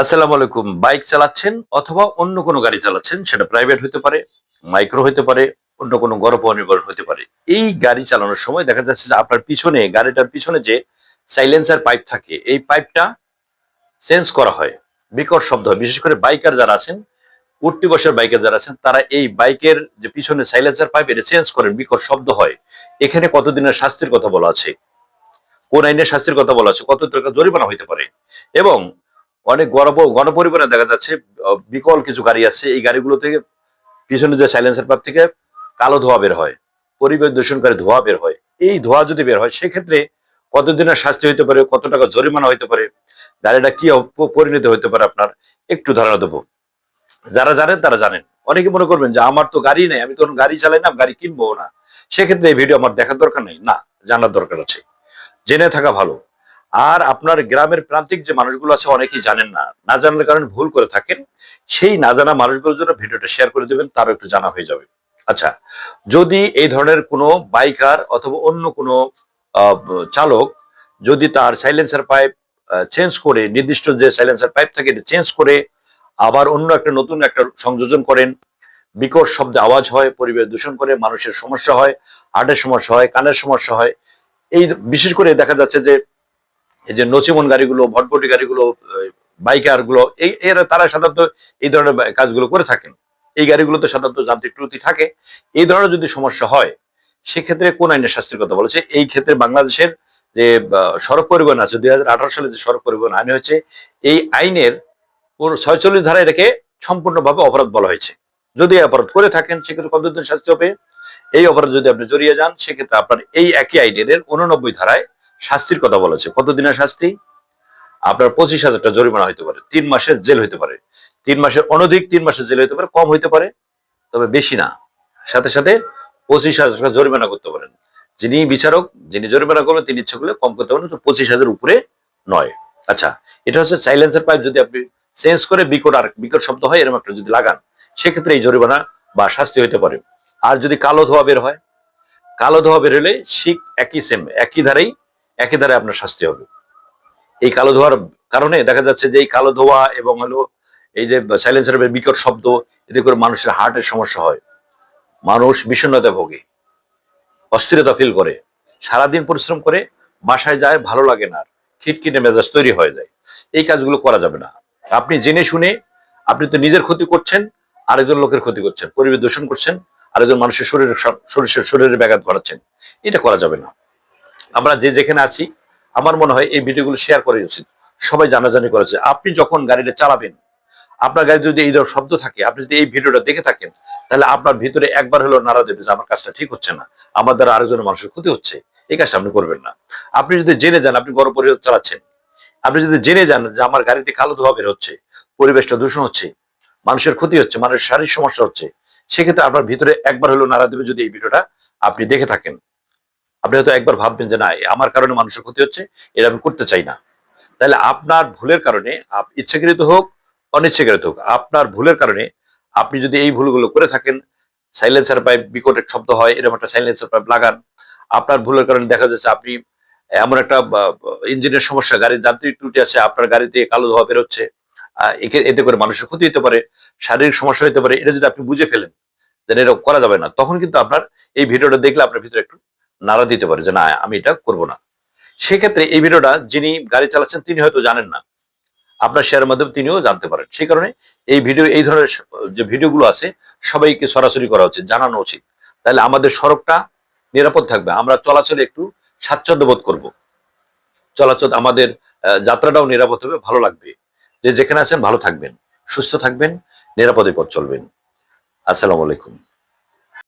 আসসালামু আলাইকুম। বাইক চালাচ্ছেন অথবা অন্য কোনো গাড়ি চালাচ্ছেন, সেটা প্রাইভেট হতে পারে মাইক্রো হতে পারে, অন্য কোনো গর্ভ অনির্ভর হতে পারে। এই গাড়ি চালানোর সময় দেখা যাচ্ছে যে আপনার পিছনে, গাড়িটার পিছনে যে সাইলেন্সার পাইপ থাকে, এই পাইপটা চেঞ্জ করা হয়। বিকট শব্দ হয়। বিশেষ করে বাইকার যারা আছেন, উঠতি বয়সের বাইকার যারা আছেন, তারা এই বাইকের যে পিছনে সাইলেন্সার পাইপ এটা চেঞ্জ করেন, বিকট শব্দ হয়। এখানে কতদিনের শাস্তির কথা বলা আছে? কোন আইনের শাস্তির কথা বলা আছে? কত জরিমানা হইতে পারে? এবং অনেক গণ গণপরিবহনে দেখা যাচ্ছে বিকল কিছু গাড়ি আছে এই গাড়িগুলো থেকে পিছনে যে সাইলেন্সার পাইপ থেকে কালো ধোঁয়া বের হয়, পরিবেশ দূষণকারী ধোঁয়া বের হয়। এই ধোঁয়া যদি বের হয়, সেক্ষেত্রে কতদিনের শাস্তি হইতে পারে, কত টাকা জরিমানা হইতে পারে, গাড়িটা কি পরিণতি হইতে পারে আপনার, একটু ধারণা দেবো। যারা জানেন, তারা জানেন। অনেকে মনে করবেন যে, আমার তো গাড়ি নেই, আমি তো কোনো গাড়ি চালাই না গাড়ি কিনবো না। সেক্ষেত্রে এই ভিডিও আমার দেখার দরকার নেই। না, জানার দরকার আছে। জেনে থাকা ভালো। আর আপনার গ্রামের প্রান্তিক যে মানুষগুলো আছে অনেকেই জানেন না। না জানার কারণে ভুল করে থাকেন। সেই না জানা মানুষগুলোর জন্য ভিডিওটা শেয়ার করে দেবেন, তারও একটু জানা হয়ে যাবে। আচ্ছা যদি এই ধরনের কোনো বাইকার অথবা অন্য কোনো চালক যদি তার সাইলেন্সার পাইপ চেঞ্জ করে, নির্দিষ্ট যে সাইলেন্সার পাইপ থাকে এটা চেঞ্জ করে আবার অন্য একটা নতুন একটা সংযোজন করেন, বিকট শব্দে আওয়াজ হয়, পরিবেশ দূষণ করে, মানুষের সমস্যা হয়, হার্টের সমস্যা হয়, কানের সমস্যা হয়, এই বিশেষ করে দেখা যাচ্ছে যে এই যে নসিমন গাড়িগুলো, ভটভটি গাড়িগুলো বাইকারগুলো এই এরা, তারা সাধারণত এই ধরনের কাজগুলো করে থাকেন। এই গাড়িগুলোতে সাধারণত যান্ত্রিক ত্রুটি থাকে। এই ধরনের যদি সমস্যা হয়, সেক্ষেত্রে কোন আইনের শাস্তির কথা বলেছে? এই ক্ষেত্রে বাংলাদেশের যে সড়ক পরিবহন আছে, দুই হাজার আঠারো সালে যে সড়ক পরিবহন আইন হয়েছে, এই আইনের ছয়চল্লিশ ধারা এটাকে সম্পূর্ণভাবে অপরাধ বলা হয়েছে। যদি অপরাধ করে থাকেন, সেক্ষেত্রে কতদিন শাস্তি হবে? এই অপরাধ যদি আপনি জড়িয়ে যান, সেক্ষেত্রে আপনার এই একই আইনের উননব্বই ধারায় শাস্তির কথা বলেছে। কতদিনের শাস্তি? আপনার পঁচিশ হাজারটা জরিমানা হইতে পারে, তিন মাসের জেল হইতে পারে। তিন মাসের অনধিক তিন মাসের জেল হইতে পারে, কম হইতে পারে, তবে বেশি না। সাথে সাথে পঁচিশ হাজার টাকা জরিমানা করতে পারেন। যিনি বিচারক, যিনি জরিমানা করবেন, তিনি ইচ্ছে করলে কম করতে পারেন তো পঁচিশ হাজার উপরে নয়। আচ্ছা এটা হচ্ছে সাইলেন্সের পাইপ, যদি আপনি চেঞ্জ করে বিকট আর বিকট শব্দ হয়, এরকম একটা যদি লাগান, সেক্ষেত্রে এই জরিমানা বা শাস্তি হইতে পারে। আর যদি কালো ধোয়া বের হয়, কালো ধোয়া বের হলে শিখ একই সেম একই ধারেই একই ধারে আপনার শাস্তি হবে। এই কালো ধোয়ার কারণে দেখা যাচ্ছে যে এই কালো ধোয়া এবং হলো এই যে সাইলেন্সারের বিকট শব্দ, এতে করে মানুষের হার্টের সমস্যা হয়। মানুষ বিষণ্ণতা ভোগে, অস্থিরতা ফিল করে, সারাদিন পরিশ্রম করে বাসায় যায়, ভালো লাগে না আর খিটখিটে মেজাজ তৈরি হয়ে যায়। এই কাজগুলো করা যাবে না। আপনি জেনে শুনে, আপনি তো নিজের ক্ষতি করছেন, আরেকজন লোকের ক্ষতি করছেন, পরিবেশ দূষণ করছেন, আরেকজন মানুষের শরীরের শরীরের শরীরে ব্যাঘাত ঘটাচ্ছেন। এটা করা যাবে না। আমরা যে যেখানে আছি, আমার মনে হয় এই ভিডিওগুলো শেয়ার করা উচিত। সবাই জানাজানি করেছে। আপনি যখন গাড়িটা চালাবেন, আপনার গাড়ি যদি এই ধরনের শব্দ থাকে, আপনি যদি এই ভিডিওটা দেখে থাকেন, তাহলে আপনার ভিতরে একবার হলো নাড়া দেবে যে আমার কাজটা ঠিক হচ্ছে না। আমার দ্বারা আরেকজনের মানুষের ক্ষতি হচ্ছে। এই কাজটা আপনি করবেন না। আপনি যদি জেনে যান, আপনি গরম পরিবেশ চালাচ্ছেন, আপনি যদি জেনে যান যে আমার গাড়িতে কালো ধোয়া বের হচ্ছে, পরিবেশটা দূষণ হচ্ছে, মানুষের ক্ষতি হচ্ছে, মানুষের শারীরিক সমস্যা হচ্ছে, সেক্ষেত্রে আপনার ভিতরে একবার হলো নাড়া দেবে যদি এই ভিডিওটা আপনি দেখে থাকেন। আপনি হয়তো একবার ভাববেন যে না আমার কারণে মানুষের ক্ষতি হচ্ছে এটা আমি করতে চাই না। তাহলে আপনার ভুলের কারণে ইচ্ছাকৃত হোক, অনিচ্ছাকৃত হোক, আপনার ভুলের কারণে আপনি যদি এই ভুলগুলো করে থাকেন সাইলেন্সার পাইপ বিকটের শব্দ হয়, এরকম একটা সাইলেন্সার পাইপ লাগান, আপনার ভুলের কারণে দেখা যাচ্ছে আপনি এমন একটা ইঞ্জিনের সমস্যা, গাড়ির যান্ত্রিক ত্রুটি আছে, আপনার গাড়িতে কালো ধোয়া বেরোচ্ছে এতে করে মানুষের ক্ষতি হতে পারে, শারীরিক সমস্যা হতে পারে, এটা যদি আপনি বুঝে ফেলেন, যেন এটা করা যাবে না, তখন কিন্তু আপনার এই ভিডিওটা দেখলে আপনার ভিতরে একটু নাড়া দিতে পারে যে, না, আমি এটা করব না। সেক্ষেত্রে এই ভিডিওটা যিনি গাড়ি চালাচ্ছেন, তিনি হয়তো জানেন না। আপনার শেয়ারের মাধ্যমে তিনিও জানতে পারেন। সেই কারণে এই ভিডিও, এই ধরনের যে ভিডিওগুলো আছে, সবাইকে সরাসরি করা উচিত, জানানো উচিত। তাহলে আমাদের সড়কটা নিরাপদ থাকবে। আমরা চলাচলে একটু স্বাচ্ছন্দ্য বোধ করব। চলাচল, আমাদের যাত্রাটাও নিরাপদ হবে, ভালো লাগবে। যে যেখানে আছেন, ভালো থাকবেন। সুস্থ থাকবেন, নিরাপদে পথ চলবেন। আসসালামু আলাইকুম।